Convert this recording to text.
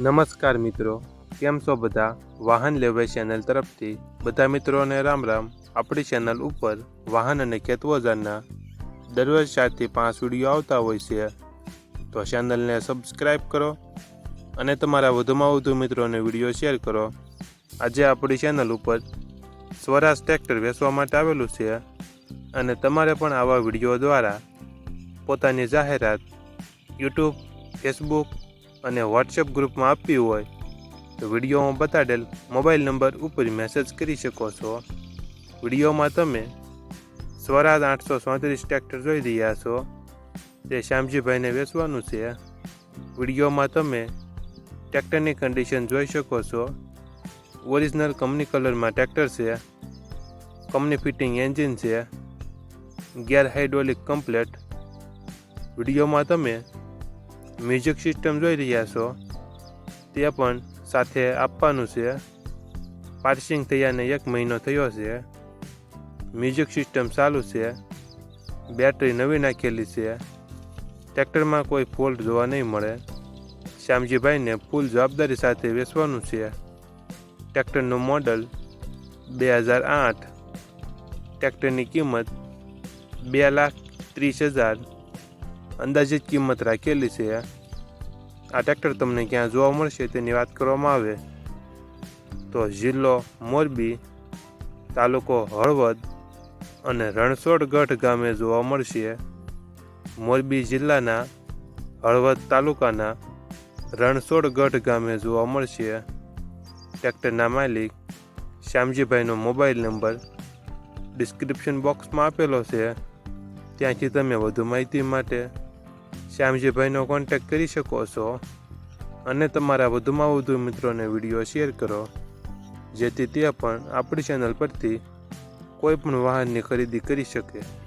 નમસ્કાર મિત્રો, કેમ છો બધા? વાહન લેવાય ચેનલ તરફથી બધા મિત્રોને રામ રામ. આપણી ચેનલ ઉપર વાહન અને ખેતવજારના દરરોજ ચારથી પાંચ વીડિયો આવતા હોય છે. તો ચેનલને સબસ્ક્રાઈબ કરો અને તમારા વધુમાં વધુ મિત્રોને વીડિયો શેર કરો. આજે આપણી ચેનલ ઉપર સ્વરાજ ટ્રેક્ટર વેચવા માટે આવેલું છે અને તમારે પણ આવા વીડિયો દ્વારા પોતાની જાહેરાત, યુટ્યુબ, ફેસબુક અને વોટ્સએપ ગ્રુપમાં આપવી હોય, તો વિડીયોમાં બતાડેલ મોબાઈલ નંબર ઉપર મેસેજ કરી શકો છો. વિડીયોમાં તમે સ્વરાજ આઠસો ચોત્રીસ ટ્રેક્ટર જોઈ રહ્યા છો. તે શ્યામજીભાઈને વેચવાનું છે. વિડીયોમાં તમે ટ્રેક્ટરની કન્ડિશન જોઈ શકો છો. ઓરિજિનલ કંપની કલરમાં ટ્રેક્ટર છે. કંપની ફિટિંગ એન્જિન છે. ગેર હાઇડ્રોલિક કમ્પ્લેટ વિડીયોમાં તમે મ્યુઝિક સિસ્ટમ જોઈ રહ્યા છો, તે પણ સાથે આપવાનું છે. પાર્સિંગ થયાને એક મહિનો થયો છે. મ્યુઝિક સિસ્ટમ ચાલુ છે. બેટરી નવી નાખેલી છે. ટ્રેક્ટરમાં કોઈ ફોલ્ટ જોવા નહીં મળે. શ્યામજીભાઈને ફૂલ જવાબદારી સાથે વેચવાનું છે. ટ્રેક્ટરનું મોડલ બે હજાર આઠ. ટ્રેક્ટરની કિંમત બે લાખ ત્રીસ હજાર અંદાજિત કિંમત રાખેલી છે. આ ટ્રેક્ટર તમને ક્યાં જોવા મળશે તેની વાત કરવામાં આવે. તો જિલ્લો મોરબી, તાલુકો હળવદ અને રણછોડગઢ ગામે જોવા મળશે. મોરબી જિલ્લાના હળવદ તાલુકાના રણછોડગઢ ગામે જોવા મળશે. ટ્રેક્ટરના માલિક શ્યામજીભાઈનો મોબાઈલ નંબર ડિસ્ક્રિપ્શન બોક્સમાં આપેલો છે. ત્યાંથી તમે વધુ માહિતી માટે શ્યામજીભાઈનો કોન્ટેક્ટ કરી શકો છો. અને તમારા વધુમાં વધુ મિત્રોને વીડિયો શેર કરો. જેથી તે પણ આપણી ચેનલ પરથી કોઈ પણ વાહનની ખરીદી કરી શકે.